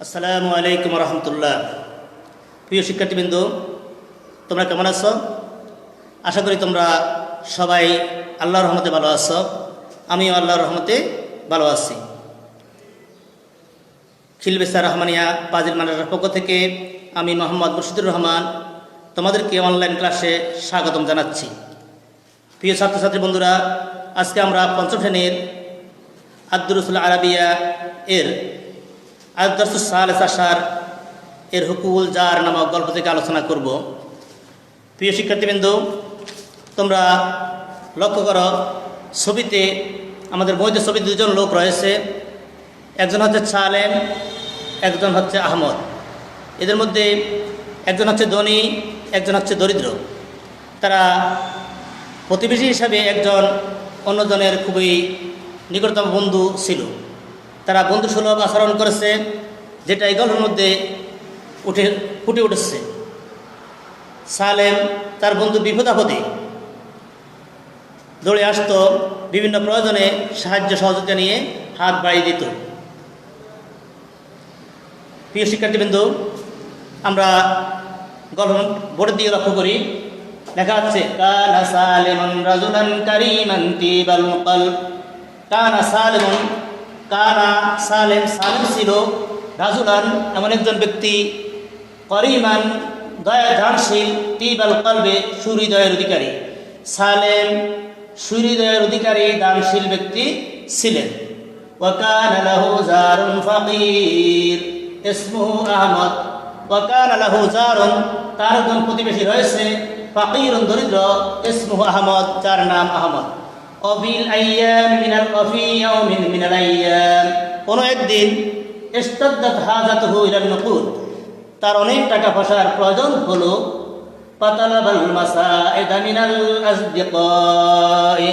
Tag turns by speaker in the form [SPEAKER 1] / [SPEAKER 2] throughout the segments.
[SPEAKER 1] আসসালামু আলাইকুম রহমতুল্লাহ। প্রিয় শিক্ষার্থীবৃন্দ, তোমরা কেমন আছো? আশা করি তোমরা সবাই আল্লাহর রহমতে ভালো আছো। আমিও আল্লাহর রহমতে ভালো আছি। খিলবেসা রহমানিয়া পাজিল মানার পক্ষ থেকে আমি মোহাম্মদ মুর্শিদুর রহমান তোমাদেরকে অনলাইন ক্লাসে স্বাগতম জানাচ্ছি। প্রিয় ছাত্রছাত্রী বন্ধুরা, আজকে আমরা পঞ্চম শ্রেণির আব্দুরসুল আরাবিয়া এর আদার আশার এর হুকুল জার নামক গল্প থেকে আলোচনা করব। প্রিয় শিক্ষার্থীবৃন্দ, তোমরা লক্ষ্য করো, ছবিতে আমাদের বইতে ছবিতে দুজন লোক রয়েছে। একজন হচ্ছে সালেম, একজন হচ্ছে আহমদ। এদের মধ্যে একজন হচ্ছে ধনী, একজন হচ্ছে দরিদ্র। তারা প্রতিবেশী হিসাবে একজন অন্যজনের খুবই নিকটতম বন্ধু ছিল। তারা বন্ধু সুলভ আচরণ করেছে, যেটা এই গল্পের মধ্যে উঠে, ফুটে উঠেছে। সালেম তার বন্ধু বিপদ আপদে দৌড়ে আসতো বিভিন্ন প্রয়োজনে সাহায্য সহযোগিতা নিয়ে হাত বাড়িয়ে দিত। প্রিয় শিক্ষার্থীবৃন্দ, আমরা গল্প বোর্ডের দিকে লক্ষ্য করি। লেখা আছে, কানা সালেমন রাজুলান কারিমান তিবাল কানা সালেমন কানা সালেম সালেম ছিল রাজুলান এমন একজন ব্যক্তি করিমান দয়া ধানশীল তিবাল কলবে সুহৃদয়ের অধিকারী সালেম সুহৃদয়ের অধিকারী দানশীল ব্যক্তি ছিলেন وكان له زار فقير اسمه আহমদ وكان له زار তার একজন প্রতিবেশী রয়েছে ফাকিরুন দরিদ্র ইসমুহু আহমদ যার নাম আহমদ অবিল আইয়াম মিনাল অফি ইয়াউমিন মিনাল আইয়াম। কোনো একদিন ইস্তাদ্দাত হাজাতুহু ইলান নুকুদ তার অনেক টাকা পয়সার প্রয়োজন হলো পাতালাবাল মাসাইদা মিনাল আসদিকাই।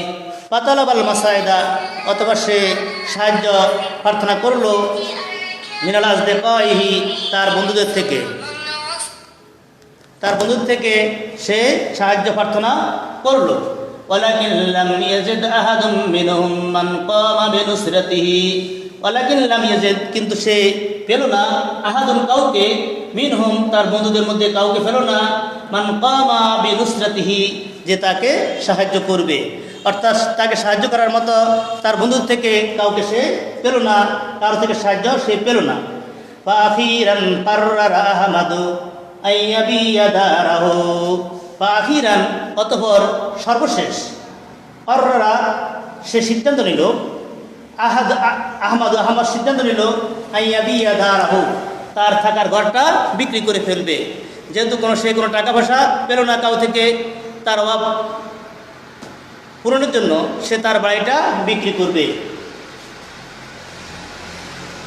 [SPEAKER 1] পাতালাবাল মাসাইদা অথবা সে সাহায্য প্রার্থনা করল মিনাল আসদিকাইহি তার বন্ধুদের থেকে। তার বন্ধুদের থেকে সে সাহায্য প্রার্থনা করল। ولكن لم يجد أحد منهم من قام بنصرته ولكن لم يجد কিন্তু সে পেল না আহাদুন কাউকে মিনহুম তার বন্ধুদের মধ্যে কাউকে পেল না মান কামা বিনুসরাতিহি যে তাকে সাহায্য করবে অর্থাৎ তাকে সাহায্য করার মতো তার বন্ধুদের থেকে কাউকে সে পেল না কারো থেকে সাহায্য সে পেল না ফাফিরান কাররার আহমাদু আইয়াবিয়া দারাহু ফাফিরান অতঃপর সর্বশেষ কাররারা সে সিদ্ধান্ত নিল আহাদ আহমদ আহমদ সিদ্ধান্ত নিল আইয়াবিয়া দারাহু তার থাকার ঘরটা বিক্রি করে ফেলবে যেহেতু কোনো সে কোনো টাকা পয়সা পেল না কাউ থেকে তার অভাব পূরণের জন্য সে তার বাড়িটা বিক্রি করবে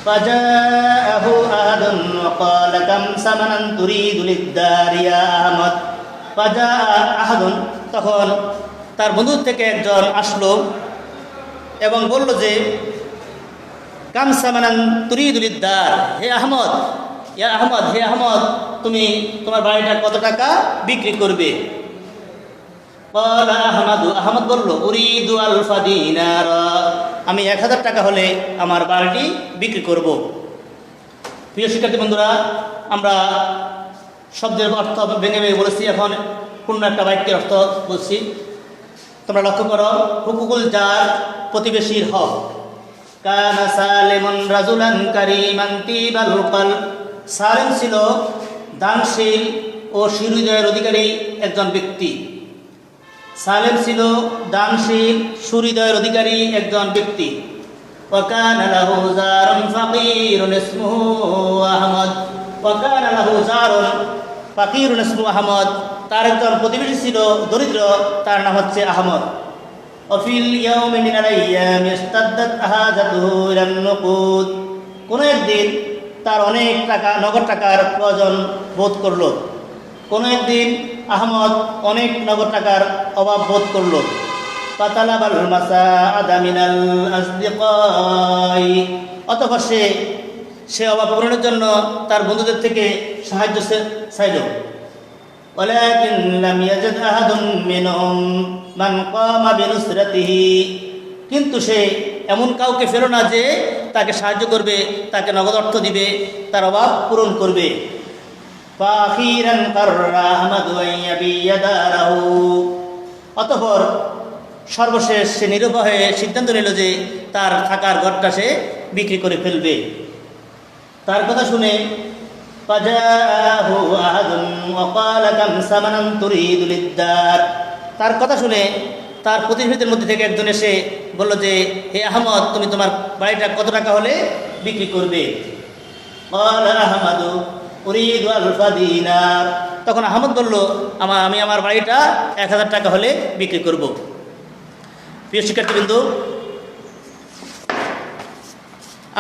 [SPEAKER 1] فجاءه أحد وقال كم ثمنا تريد للدار يا أحمد আহাদুন। তখন তার বন্ধু থেকে একজন আসলো এবং বলল যে, কামসামানান তুরিদুলিদ্দার হে আহমদ হে আহমদ হে আহমদ, তুমি তোমার বাড়িটা কত টাকা বিক্রি করবে? আহমদ বলল, উরিদু আলফা দিনার। আমি এক হাজার টাকা হলে আমার বাড়িটি বিক্রি করব। প্রিয় শিক্ষার্থী বন্ধুরা, আমরা শব্দের অর্থ ভেঙে ভেঙে বলেছি এখন পূর্ণ একটা বাক্যের অর্থ বলছি তোমরা লক্ষ্য করো হুকুকুল যার প্রতিবেশীর হক কানা সালেমন রাজুলান কারিমান তিবাল হুকাল সালেম ছিল দানশীল ও শিরুদয়ের অধিকারী একজন ব্যক্তি সালেম ছিল দানশীল সুহৃদয়ের অধিকারী একজন ব্যক্তি وكان له زار فقير اسمه أحمد আহমদ তার একজন প্রতিবেশী ছিল, দরিদ্র, তার নাম হচ্ছে আহমদ। অফিল কোনো একদিন তার অনেক টাকা, নগদ টাকার প্রয়োজন বোধ করল। কোনো একদিন আহমদ অনেক নগদ টাকার অভাব বোধ করল। পাতালা বাল মাসা আদামিনাল আসদিকাই অতঃপর সে সে অভাব পূরণের জন্য তার বন্ধুদের থেকে সাহায্য সে- চাইল ولكن لم يجد أحد منهم من قام بنصرته কিন্তু সে এমন কাউকে ফেলো না যে তাকে সাহায্য করবে তাকে নগদ অর্থ দিবে তার অভাব পূরণ করবে فأخيرا قرر أحمد أن يبيع داره অতঃপর সর্বশেষ সে নিরুপায়ে সিদ্ধান্ত নিল যে তার থাকার ঘরটা সে বিক্রি করে ফেলবে তার কথা শুনে তার কথা শুনে, তার প্রতিশ্রুতির মধ্যে থেকে একজন এসে বলল যে, হে আহমদ, তুমি তোমার বাড়িটা কত টাকা হলে বিক্রি করবে? তখন আহমদ বলল আমার আমি আমার বাড়িটা এক হাজার টাকা হলে বিক্রি করব। প্রিয় শিক্ষার্থীবৃন্দ,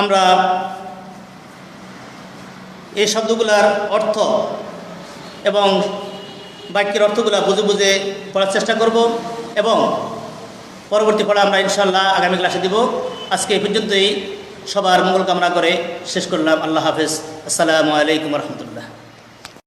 [SPEAKER 1] আমরা এই শব্দগুলার অর্থ এবং বাক্যের অর্থগুলো বুঝে বুঝে পড়ার চেষ্টা করব এবং পরবর্তী পড়া আমরা ইনশাল্লাহ আগামী ক্লাসে দিব। আজকে এই পর্যন্তই। সবার মঙ্গল কামনা করে শেষ করলাম। আল্লাহ হাফেজ। আসসালামু আলাইকুম রহমতুল্লাহ।